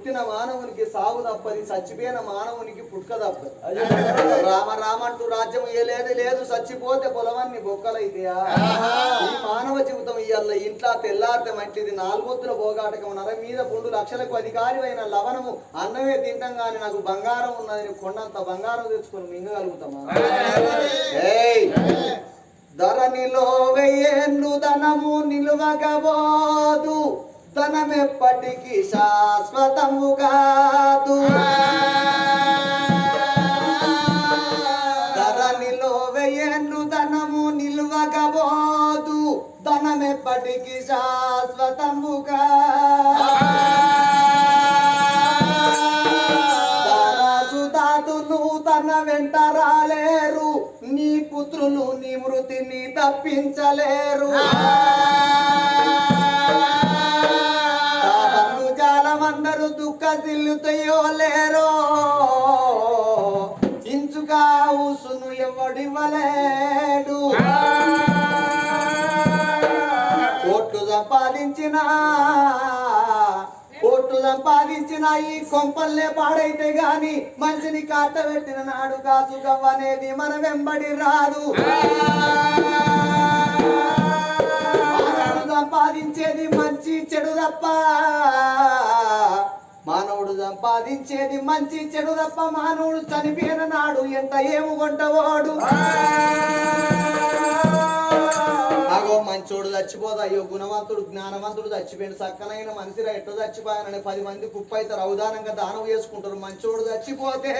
పుట్టిన మానవునికి సాగు తప్పది చచ్చిపోయిన మానవునికి పుట్టుక తప్పది. రామ రామ అంటూ రాజ్యం ఏలేదు లేదు చచ్చిపోతే పొలవాన్ని బొక్కలైతేయా ఈ మానవ జీవితం ఇయ్యాల ఇంట్లో తెల్లారితే మంచిది నాలుగొద్దుల పోగాటకం నర మీద పుండు లక్షలకు అధికారి అయిన లవణము అన్నమే తింటాం గాని నాకు బంగారం ఉన్నది కొండంత బంగారం తెచ్చుకొని మింగగలుగుతామా? ఏయ్. ధరణిలో వెయ్యేళ్ళు ధనము నిలువగబోదు. ధనమెప్పటికీ శాశ్వతము కాదు. ధరనిలో వెయ్యేళ్ళు ధనము నిలువగబోదు ధనమెప్పటికీ శాశ్వతము కాదు. తన వెంట రాలేరు. నీ పుత్రులు నీ మృతిని తప్పించలేరు. సిల్లుతయో లేరో? ఇంచుగా ఊసును ఎవడివ్వలేడు కోట్లు సంపాదించిన కోట్లు సంపాదించిన ఈ కొంపల్లే పాడైతే గాని మనిషిని కాటబెట్టిన నాడు కాసు గవ్వనేది మన వెంబడి రాదు. సంపాదించేది మంచి చెడు తప్ప మానవుడు సంపాదించేది మంచి చెడు తప్ప మానవుడు చనిపోయిన నాడు ఎంత ఏము కొంటవాడు అగో మంచోడు చచ్చిపోదు అయ్యో గుణవంతుడు జ్ఞానవంతుడు చచ్చిపోయిన చక్కనైన మనిషిరా ఎట్లా చచ్చిపోయానని పది మంది కుప్ప అవుతారు అవధానంగా దానం చేసుకుంటారు. మంచోడు చచ్చిపోతే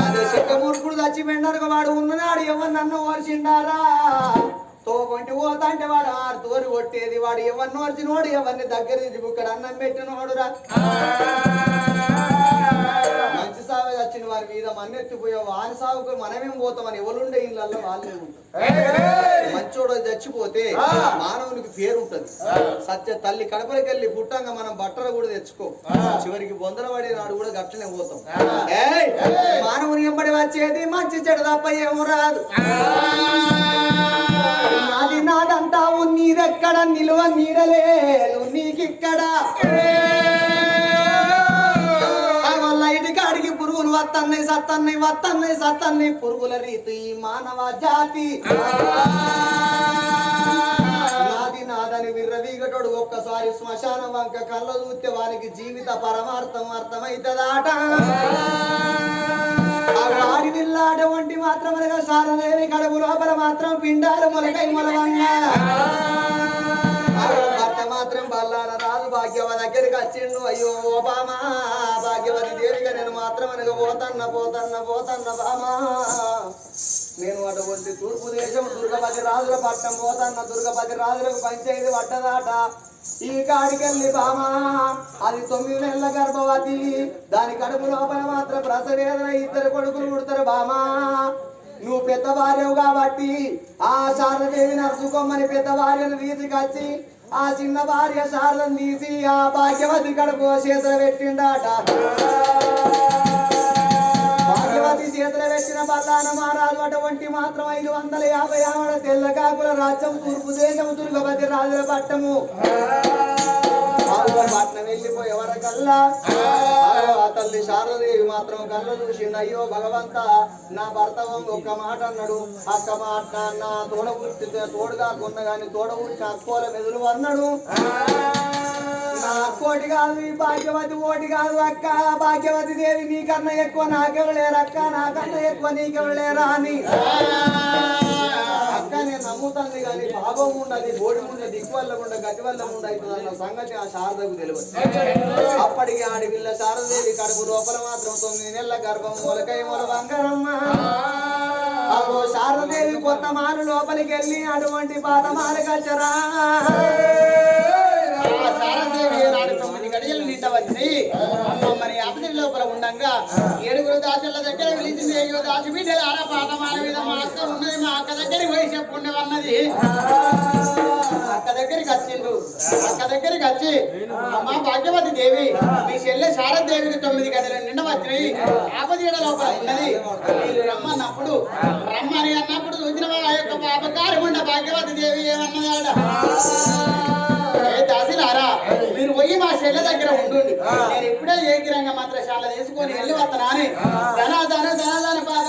అదే చెక్కమూర్ఖుడు చచ్చిపోయినారు వాడు ఉన్ననాడు ఎవరు నన్ను ఓడిచిండారా తో పోతా అంటే వాడు ఆరు తోరి కొట్టేది వాడు ఎవరిని ఓర్చినోడు ఎవరిని దగ్గర ఇక్కడ అన్నం పెట్టినోడురా మంచి సాగు వచ్చిన వారి మీద మన్నెత్తిపోయే వాని సాగుకు మనమేం పోతామని ఎవరుండే ఇళ్ళల్లో వాళ్ళే ఉంటారు. మంచోడు చచ్చిపోతే మానవునికి పేరు ఉంటది సత్య తల్లి కడపలకి వెళ్ళి పుట్టంగా మనం బట్టలు కూడా తెచ్చుకో. చివరికి బొందల పడే నాడు కూడా గట్టనే పోతాం! మానవుని ఎంబడి వచ్చేది మంచి చెడు తప్ప ఏమో రాదు. నాదంతా నాదంటావు నీదెక్కడ నిలువ నీడలేదు నీకిక్కడ. అగో కాడికి పురుగులు వత్తన్నాయి సత్తన్నాయి వత్తన్నాయి సత్తన్నాయి పురుగుల రీతి మానవ జాతి. నాది నాదని విర్రవీగటోడు ఒక్కసారి శ్మశాన వంక కళ్ళ చూస్తే వానికి జీవిత పరమార్థం అర్థమైతదాట. ఆరి వాడి విల్లాడ వంటి మాత్రం అనగా సారదేవి కడుపు లోపల మాత్రం పిండాలు మొలకై మొలవంగా. భర్త మాత్రం బల్లాల రాజు భాగ్యవ దగ్గరికి వచ్చిండు. అయ్యో బామా భాగ్యవతి దేవిగా నేను మాత్రం అనగా పోతన్న పోతన్న పోతన్న బామా. నేను అటువంటి తూర్పు దేశం దుర్గపతి రాజుల పట్టం పోతన్న దుర్గపతి రాజులకు పంచేది పట్టదాట ఈ కాడికెళ్ళి బామా అది తొమ్మిది నెలల గర్భవతి. దాని కడుపు లోపల మాత్రం ప్రసవేదన ఇద్దరు కొడుకులు పుడతారు బామా. నువ్వు పెద్దవారేవు కాబట్టి ఆ శారదేవి నడుచుకోమని పెద్ద తీసుకొచ్చి ఆ చిన్న భార్య శారదను తీసి ఆ భాగ్యవతి కడుపు చేతులు పెట్టిండాట. భాగ్యవతి చేతుల పెట్టిన బల్లాన మహారాజు అటువంటి మాత్రం ఐదు వందల యాభై ఆవిడ తెల్ల కాకుల రాజ్యం తూర్పు దేశం దుర్గపతి రాజుల పట్టము. పట్నం వెళ్ళిపోయే వరకల్లా తల్లి శారదేవి మాత్రం కళ్ళ చూసిండు అయ్యో భగవంత నా భర్త ఒక్క మాట అన్నాడు. అక్క మాట నా తోడ తోడుగా కొన్న గాని తోడ పుట్టి అక్కోల మెదులు అన్నాడు. కోటి కాదు ఈ భాగ్యవతి ఓటి కాదు అక్క. భాగ్యవతి దేవి నీకన్నా ఎక్కువ నాకెవరు అక్క. నాకన్నా ఎక్కువ నీకెవరు అని. అక్క నేను నమ్ముతుంది కానీ పాపం ఉండదు బోడి ఉండదు దిక్కు వల్ల ఉండ గతి వల్ల ఉండదు అన్న సంగతి ఆ శారదకు తెలియదు. అప్పటికి ఆడి పిల్ల శారదేవి కడుపు లోపల మాత్రం తొమ్మిది నెలల గర్భం మొలకై మొల బంగారమ్మ. అగో శారదేవి కొత్త మారు లోపలికి వెళ్ళి అటువంటి పాత మారు కచ్చరా శారదేవి నాడు తొమ్మిది గడియలు నింట వచ్చినాయి అమ్మో మరి అపతి లోపల ఉండంగా ఏడుగురు దాసుల దగ్గర పిలిచింది ఏడుగురు దాసి బిడ్డలు ఆడ పాట మాల మీద మా అక్క ఉన్నది. మా అక్క దగ్గరికి పోయి చెప్పుండే అన్నది. అక్క దగ్గరికి వచ్చిండు. అక్క దగ్గరికి వచ్చి అమ్మ భాగ్యవతి దేవి మీ చెల్లె శారదేవికి తొమ్మిది గడియలు నిండ వచ్చినాయి. ఆపదీడ లోపల ఉన్నది. మీరు రమ్మన్నప్పుడు రమ్మని అన్నప్పుడు చూసిన ఆ యొక్క పాపకారి ఉండ భాగ్యవతి దేవి ఏమన్నది ఆడ? ఏ దాసిలారా పోయి మా చెల్లె దగ్గర ఉండు నేను ఇప్పుడే ఏకిరంగా మంత్రశాల తీసుకొని వెళ్ళి వస్తాను అని. ధనాధన ధనధన పాద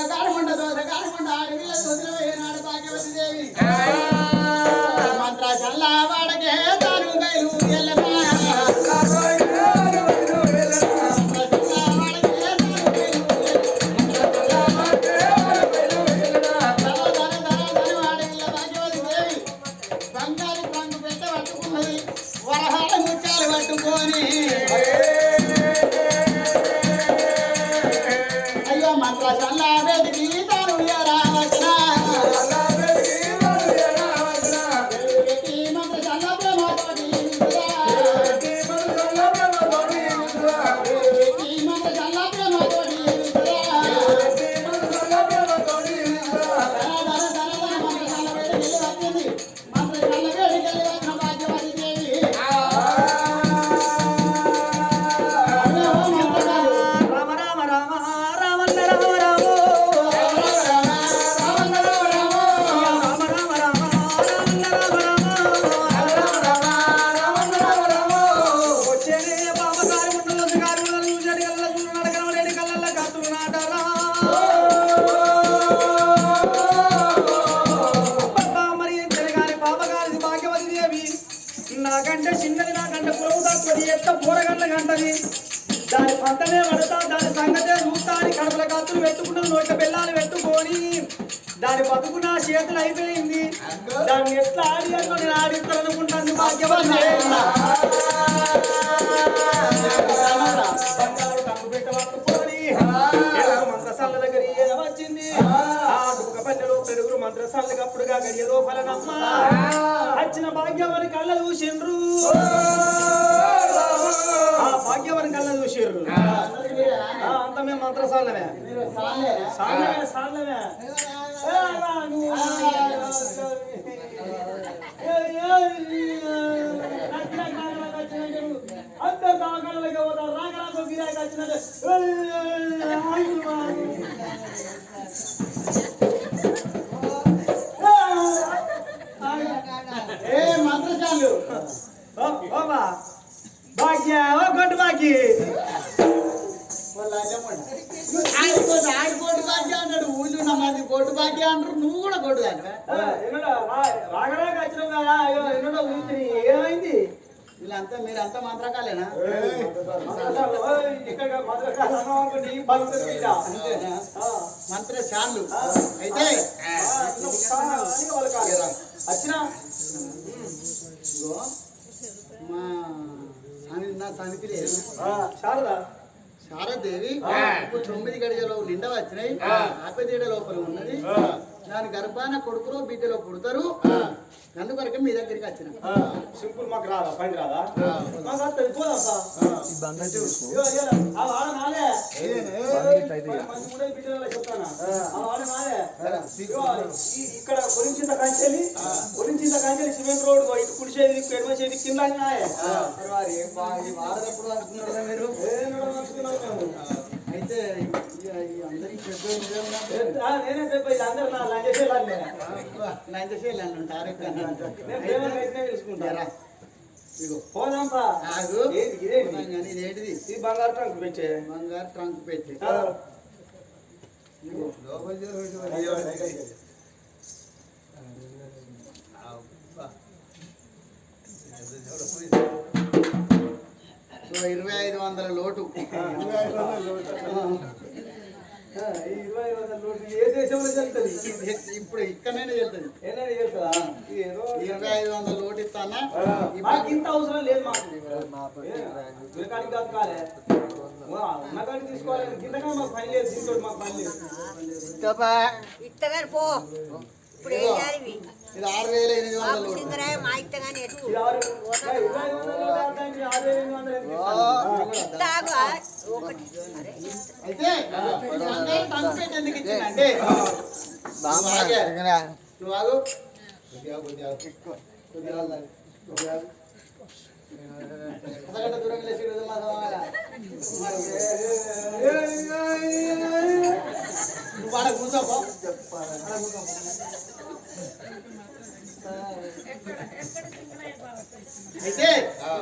పడుతుంది దాని పంటనే పడతా దాని సంగతే చూస్తా అని కడపల కత్తులు పెట్టుకున్నాం నోట్ల బెల్లాలు పెట్టుకొని. దాని బతుకు నా చేతులు అయిపోయింది. దాన్ని ఎట్లా ఆడి అనుకో నేను ఆడిస్తాను అనుకుంటాను భాగ్యవతి పెట్ట పట్టుకొని ఏడుగురు మంత్రసాల దగ్గర వచ్చింది. ఆ దుఃఖ పెరుగురు మంత్రసాలకు అప్పుడుగా గడియ లోపల వచ్చిన భాగ్యవని కళ్ళ చూసిండ్రు భాగ్యవని అంత మేము మంత్రసాలమే. సాలమే సాలమే. ఏ, రా, పోతారు గిరాకి వచ్చినట్టు ఏ, మంత్రశాలు బాబా భాగ్య ఓ గొడ్డు ఆయన కోటి భాగ్య అంటాడు ఊళ్ళో ఉన్న మంది కోటి భాగ్య అంటారు నువ్వు కూడా ఎన్నడో రాగరాక వచ్చినావు కదా ఎన్నడో ఊపిరి ఏమైంది? వీళ్ళంతా మంత్రకాలేనా? భక్తులు బిడ్డ. అంతేనా? ఆ. మంత్రశాలు. అయితే వచ్చినా? మా నా లేదు శారదా శారదేవి ఇప్పుడు తొమ్మిది గడియలో నిండా వచ్చినాయి. ఆపదీడ లోపల ఉన్నది. దాని గర్భాన కొడుకులో బిడ్డలో పుడతారు. అందుకొరకే మీ దగ్గరికి వచ్చిన. సింపుల్ మాకు రాదా? పైన రాదా? మాకు చెప్తానా? ఇక్కడ కొరించింత కంచెలి కొరించింత కంచెలి సిమెంట్ రోడ్ ఇటు కుడి చేతి ఎడమ చేతి కింద వాడదప్పుడు అనుకున్నారా మీరు? అయితే నేనే అందరు నా లంచ్ చేయాలి లంచ్ చేయాలి తెలుసుకుంటారా ఇగో పోదాంపా ఇదేంటిది? ఇది బంగారు ట్రంక్ పెట్టే. బంగారు ట్రంక్ పెట్టి ఆ. ఇగో లోపల చేరు అయ్యో, ఇగో ఇరవై ఐదు వందల లోటు. ఇరవై వందల దేశంలో చెల్లుతుంది ఇది ఇప్పుడు ఇక్కడనే వెళ్తుంది ఇరవై ఐదు వందల లోటు ఇస్తానా? ఇంత అవసరం లేదు మాకు. ఉన్నకాడికి తీసుకోవాలి కిందగా మాకు పని లేదు దీంతో మాకు పని లేదు. ఇత్తగాని పో. ఇప్పుడు ఏం చేయాలి? ఇది ఆరు వేల ఎనిమిది వందల సింగరాయ మా ఇత్తగాని ఎటు? ఇత్తాగా ఒకటి. అయితే పెట్టి ఎందుకు ఇచ్చిందంటే? నువ్వు ఆగే. కొద్దిగా, కొద్దిగా. కొద్దిగా దూరం లేచి రోజు మా. నువ్వు ఆడ కూర్చోపో అయితే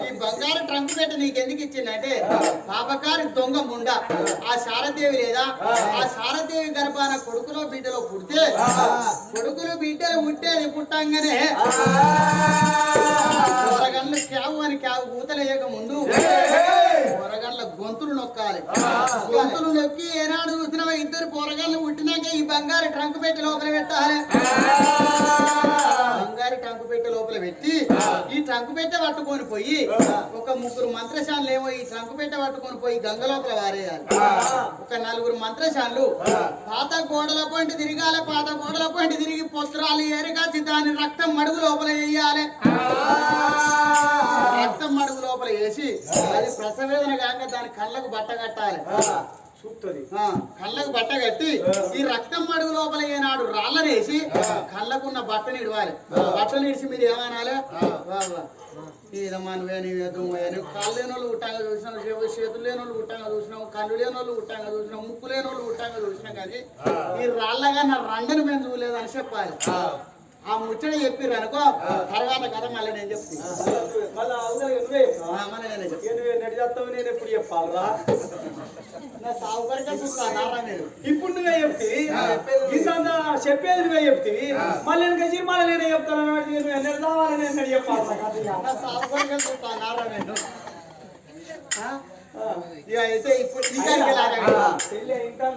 ఈ బంగారు ట్రంక్ పెట్టి నీకెందుకు ఇచ్చిందంటే పాపకారి దొంగ ముండ. ఆ శారదేవి లేదా? ఆ శారదేవి గర్భాన కొడుకులో బిడ్డలో పుడితే కొడుకులు బిడ్డలు పుట్టేది పుట్టంగానే బంగారు ట్రంక్ పెట్టి లోపల పెట్టాలి బంగారు ట్రంక్ పెట్టి లోపల పెట్టి ఈ ట్రంక్ పెట్టె పట్టుకొని పోయి ఒక ముగ్గురు మంత్రశాలు ఏమో ఈ ట్రంక్ పెట్టె పట్టుకొని పోయి గంగ లోపల వారేయాలి. ఒక నలుగురు మంత్రశాలు పాత గోడల పొంటి తిరగాలి పాత గోడల పొంటి తిరిగి పొత్రాలు ఏరికాచి దాని రక్తం మడుగు లోపల వేయాలి. రక్తం మడుగు లోపల వేసి అది ప్రసవేదన కాక దాని కళ్ళకు బట్ట కట్టాలి. కళ్ళకు బట్ట కట్టి ఈ రక్తం ఏనాడు రాళ్ళనేసి కళ్ళకున్న బట్టని ఇడవాలి. బట్టలు ఇడిచి మీరు ఏమనాలి. ఇదమ్మా నువ్వే కాళ్ళు లేని వాళ్ళు ఉట్టంగా చూసినావు చేతులు లేని వాళ్ళు ఉట్టంగా చూసినావు కళ్ళు లేని వాళ్ళు ఉట్టంగా చూసినావు ముక్కు లేని వాళ్ళు ఉట్టంగా చూసినాం కానీ ఈ రాళ్ళగా నా రంగని మేము చూడలేదు అని చెప్పాలి ఆ ముచ్చట చెప్పిర్రు అనుకో తర్వాత కథ మళ్ళీ నేను చెప్తాను నేనే ఎప్పుడు చెప్పాలరా? నా సాగు వరకే చూస్తాను నారా మీరు. ఇప్పుడు నువ్వే చెప్తివి ఇంత చెప్పేది నువ్వే చెప్తివి మళ్ళీ వెనక సినిమాలు నేనే చెప్తాను నువ్వు ఎన్నడు రావాలి నేను చెప్పాలి నా నేను. అయితే ఇప్పుడు ఇంకా ఇంకా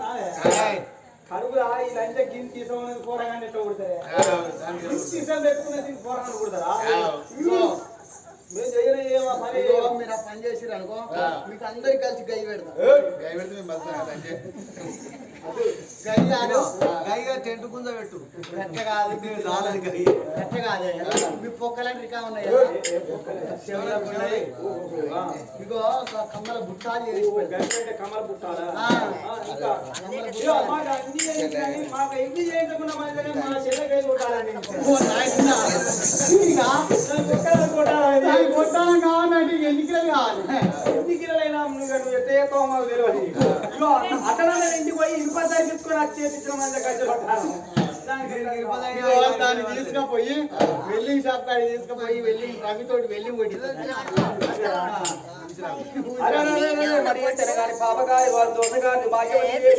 కడుగులా లంచ గిన్నె తీసుకోమని పోరగానే ఎట్లా కొడతారే? తీసుకొని పెట్టుకునే దీనికి పోరగానే కొడతారా? మేము చేయలే ఏమో పని. మీరు పని చేసిర్రు అనుకో మీకు అందరికి కలిసి గై పెడతా. గై కాదు గైగా టెంట్ కుంద పెట్టు. గట్ట కాదు రాలేదు గై గట్ట కాదే. మీ పొక్కలంటే రికా ఉన్నాయి? ఇగో కమ్మల బుట్టాలు చేసి మాకు కానీ మాకు ఎన్ని మన. ఇక కొట్టాలని కొట్టాలని దాని కొట్టాలం కావాలంటే ఇక ఎన్ని కిలోలు కావాలి? ఎన్ని కిలోలైనా నువ్వు నువ్వు ఎట్ట చేస్తావో మాకు తెలియదు ఇనుప తగ్గించుకొని వచ్చేసి చేపించిన మన ఖర్చు దాన్ని తీసుకుపోయి షాప్ తీసుకుపోయి రవితోటి తెలంగాణ పాపగారి వారి దోసగారి భాగ్యవతి దేవి.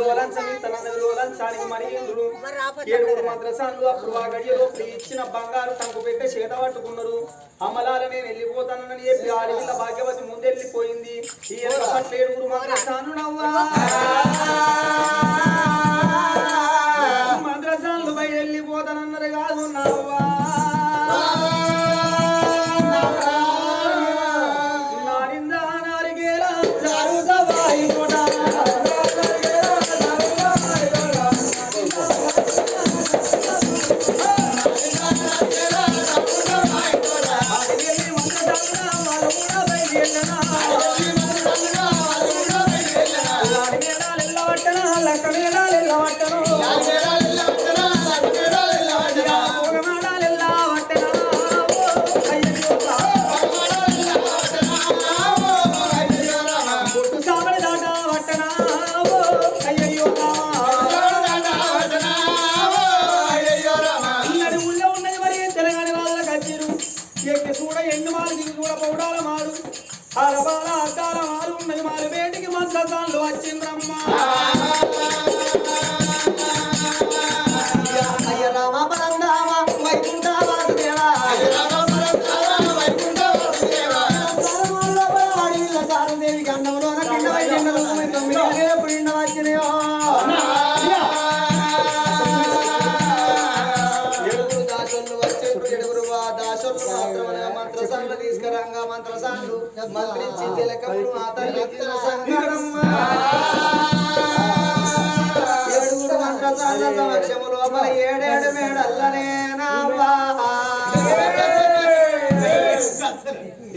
లోలంచని తన లోలంచానికి మరి ఇంద్రుడు మరి రాకపోతే ఏడుగురు మంత్రసాన్లు అప్పుడు ఆ గడియలో ఇచ్చిన బంగారు టంకు పెట్టే చేత పట్టుకున్నారు. అమలాల నేను వెళ్ళిపోతానని చెప్పి ఆడపిల్ల భాగ్యవతి ముందెళ్ళిపోయింది. ఈ ఏడుగురు నవ్వా. గంధంలోన పిండవై పిండలు తొమ్మిది ఎప్పుడు ఇండ ఏడుగురు వచ్చేప్పుడు ఏడుగురు మాత్రమే మంత్రసాన్లు తీసుకురంగా మంత్రసాన్లు మంత్రించి సంగరమ్మ ఏడుగురు సమక్షము లోపల ఏడేడు మేడల్లనే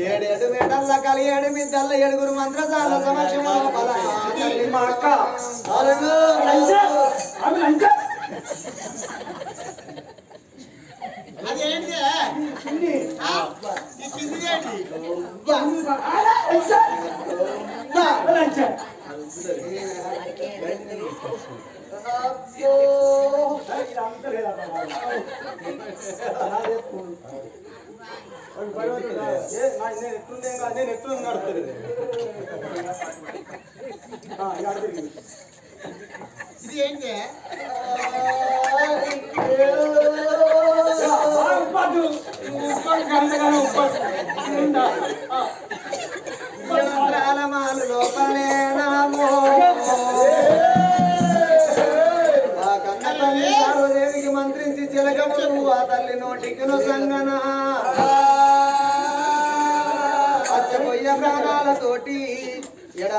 ఏడేడు మేడల్ల కలి ఏడు మిద్దల్ల ఏడుగురు మంత్రసాల సమక్షము లోపల ఆ తల్లి మా అక్క అరుగు. అవి లంచా అదేంటి నేను ఎట్టు నడుతుంది ఇది ఏంటి ఉప్పాదు ఉప్పాడు కరెంట్ కానీ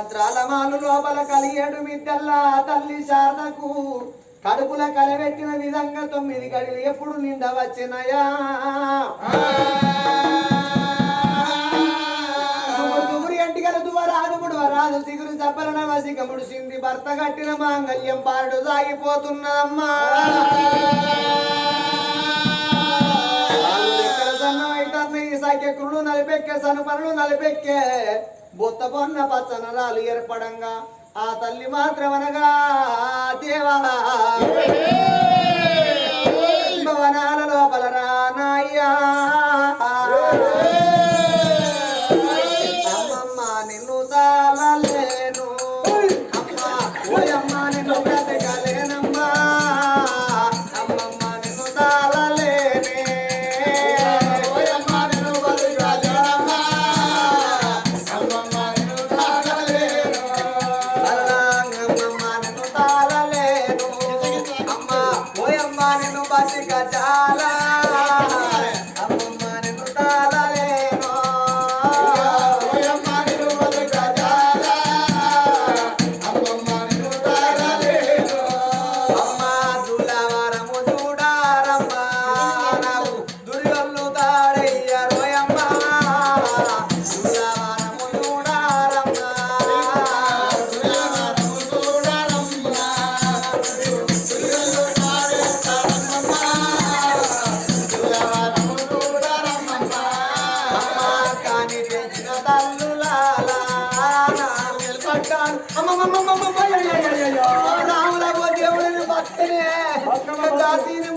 ఎడంత్రాల మాలు లోపల కలియేడు మిద్దల్లా తల్లి శారదకు. కడుపుల కలబెట్టిన విధంగా తొమ్మిది గడిలు ఎప్పుడు నిండా వచ్చినయా? దుమ్ముడు దుమ్ముడు ఎంటికల సిగురు చప్పలన వసికముడు సింది భర్త కట్టిన మాంగళ్యం పాడు సాగిపోతున్నదమ్మా. సన్నమైతే సఖ్యకుడు నలిపెక్కే సను పనులు నలిపెక్కే. బొత్త పొన్న పచ్చనరాలు ఏర్పడంగా ఆ తల్లి మాత్రమనగా దేవా. భవనాల లోపల రానాయ్యా.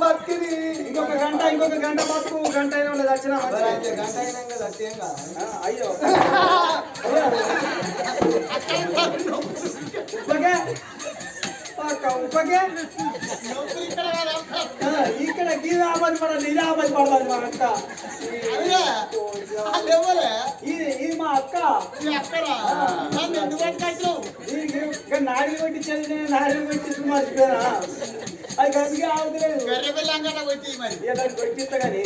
భక్తిని ఇంకొక గంట ఇంకొక గంట బతుకు గంట అయినా ఉండదు వచ్చిన గంట సత్యం కాదు అయ్యో అక్క ఉపకే ఇక్కడ గీదాబాద్ పడ నిజాబాద్ పడదు మా అక్క. ఇది మా అక్క నాడి కొట్టి చదివిన నాడి కొట్టి మర్చిపోయినా? అది గట్టిగా ఆగుతలేదు. కొట్టి మరి. కొట్టిస్తా కానీ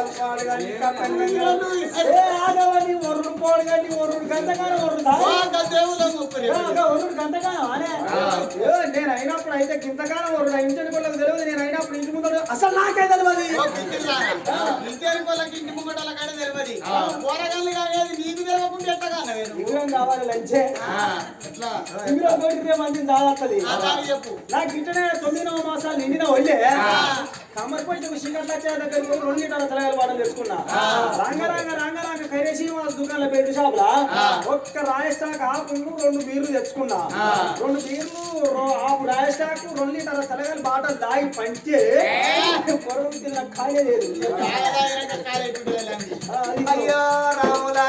పలకాడు కానీ పోడు కానీ ఒర్రుడు గంటగానే ఒర్రుదా ఒర్రుడు గంటగానే నేను అయినప్పుడు అయితే గింతగానే ఒర్రుడు ఇంటి వాళ్ళకి తెలియదు నేను అయినప్పుడు ఇంటి ముందు అసలు నాకే తెలియదు ఇంటి వాళ్ళకి ఇంటి ముంగడాల కాడే తెలియదు కూరగాయలు కాదు నీకు తెలియకుండా ఎట్టగా ఇంగ్రం కావాలి లంచే ఇంగ్రం కోటి మంది దాదాపు నాకు ఇంటనే తొమ్మిదవ మాసాలు నిండిన ఒళ్ళే కమ్మరిపోయి శిఖర్ల దగ్గర రెండు లీటర్ల తలగాలి వాడలు తెచ్చుకున్నా రంగ రంగ రంగ రంగ ఖైరేసి దుకాణంలో పెట్టి షాపులా? ఒక్క రాయస్టాక్ ఆకులు రెండు బీర్లు తెచ్చుకున్నా. రెండు బీర్లు ఆపు రాయస్టాక్ రెండు లీటర్ల తలగాలి బాటలు దాగి పంచే. పొరలు తిన్న ఖాళీ లేదు అయ్యో రాములా